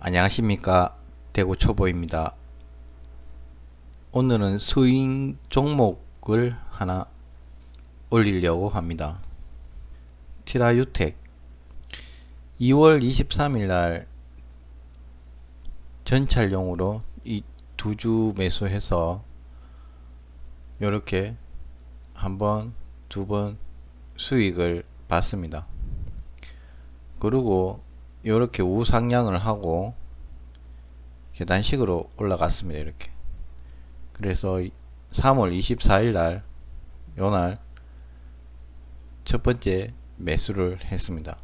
안녕하십니까 대구 초보입니다. 오늘은 스윙 종목을 하나 올리려고 합니다. 티라유텍 2월 23일 날 전찰용으로 이 두 주 매수해서 이렇게 한 번, 두 번 수익을 봤습니다. 그리고 이렇게 우상향을 하고 계단식으로 올라갔습니다. 이렇게. 그래서 3월 24일 날, 요날 첫 번째 매수를 했습니다.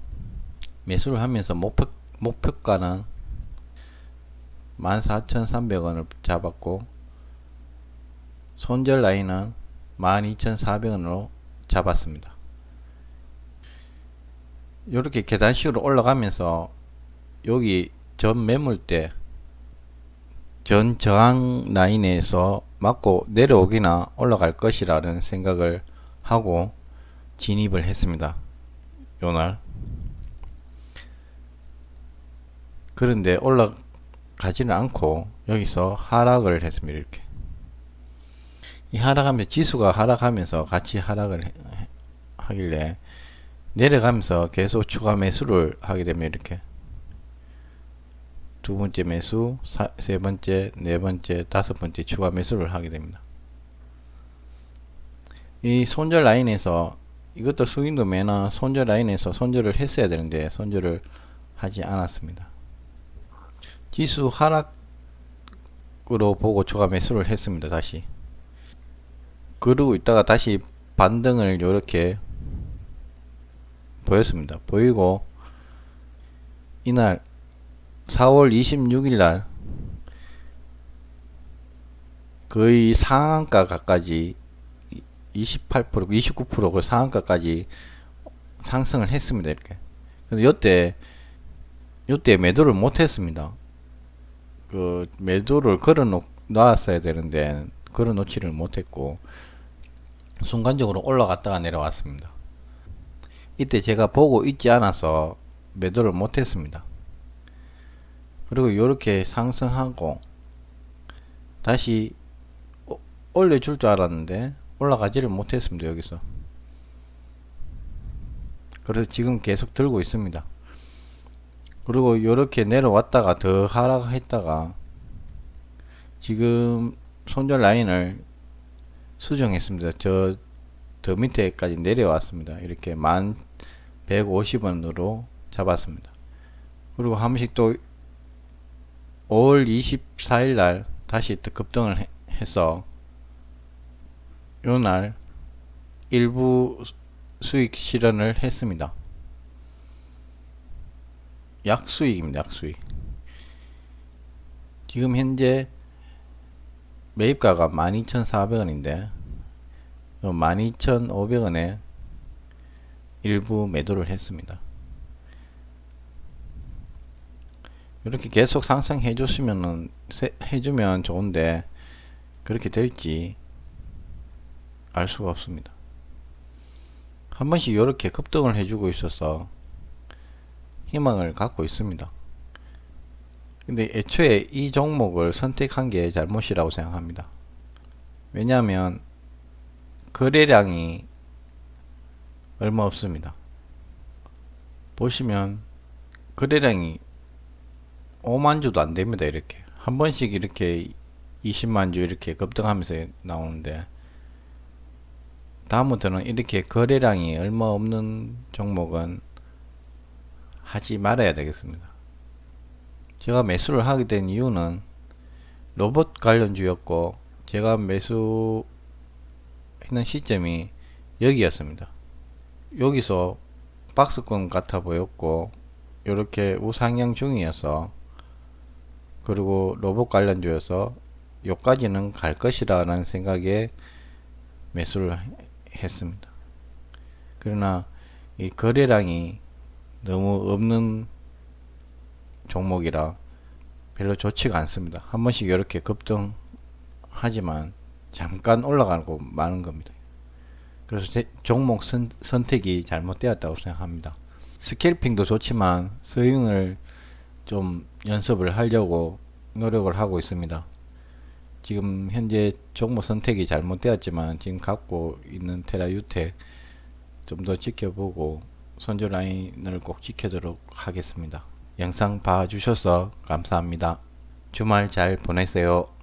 매수를 하면서 목표, 목표가는 14,300원을 잡았고, 손절 라인은 12,400원으로 잡았습니다. 이렇게 계단식으로 올라가면서 여기 전 매물대 전 저항 라인에서 맞고 내려오기나 올라갈 것이라는 생각을 하고 진입을 했습니다. 요날 그런데 올라가지는 않고 여기서 하락을 했습니다. 이렇게 이 하락하면서 지수가 하락하면서 같이 하락을 해- 하길래 내려가면서 계속 추가 매수를 하게 되면 이렇게 두 번째 매수, 사- 세 번째, 네 번째, 다섯 번째 추가 매수를 하게 됩니다. 이 손절 라인에서 이것도 스윙도 매나 손절 라인에서 손절을 했어야 되는데 손절을 하지 않았습니다. 지수 하락으로 보고 추가 매수를 했습니다. 다시. 그러고 있다가 다시 반등을 이렇게 보였습니다. 보이고 이날 4월 26일 날 거의 상한가 가까지 28% 29%그 상한가까지 상승을 했습니다. 이렇게. 근데 요때 요때 매도를 못 했습니다. 그 매도를 걸어 놓 놨어야 되는데 걸어 놓지를 못했고 순간적으로 올라갔다가 내려왔습니다. 이때 제가 보고 있지 않아서 매도를 못했습니다. 그리고 이렇게 상승하고 다시 오- 올려줄 줄 알았는데 올라가지를 못했습니다. 여기서 그래서 지금 계속 들고 있습니다. 그리고 이렇게 내려왔다가 더 하락했다가 지금 손절 라인을 수정했습니다. 저 더 밑에까지 내려왔습니다. 이렇게 만 150원으로 잡았습니다. 그리고 한 번씩 또 5월 24일 날 다시 또 급등을 해- 해서 요 날 일부 수익 실현을 했습니다. 약수익입니다. 약수익. 지금 현재 매입가가 12,400원인데 12,500원에 일부 매도를 했습니다. 이렇게 계속 상승해 줬으면은 해주면 좋은데 그렇게 될지 알 수가 없습니다. 한 번씩 이렇게 급등을 해주고 있어서 희망을 갖고 있습니다. 근데 애초에 이 종목을 선택한 게 잘못이라고 생각합니다. 왜냐하면 거래량이 얼마 없습니다. 보시면 거래량이 5만 주도 안 됩니다. 이렇게 한 번씩 이렇게 20만 주 이렇게 급등하면서 나오는데 다음부터는 이렇게 거래량이 얼마 없는 종목은 하지 말아야 되겠습니다. 제가 매수를 하게 된 이유는 로봇 관련주였고 제가 매수 했는 시점이 여기였습니다. 여기서 박스권 같아 보였고 이렇게 우상향 중이어서 그리고 로봇 관련주여서 여기까지는 갈 것이라는 생각에 매수를 했습니다. 그러나 이 거래량이 너무 없는 종목이라 별로 좋지가 않습니다. 한 번씩 이렇게 급등하지만 잠깐 올라가고 마는 겁니다. 그래서 제 종목 선, 선택이 잘못되었다고 생각합니다. 스캘핑도 좋지만 스윙을 좀 연습을 하려고 노력을 하고 있습니다. 지금 현재 종목 선택이 잘못되었지만 지금 갖고 있는 테라유테 좀더 지켜보고 손절 라인을 꼭 지켜도록 하겠습니다. 영상 봐주셔서 감사합니다. 주말 잘 보내세요.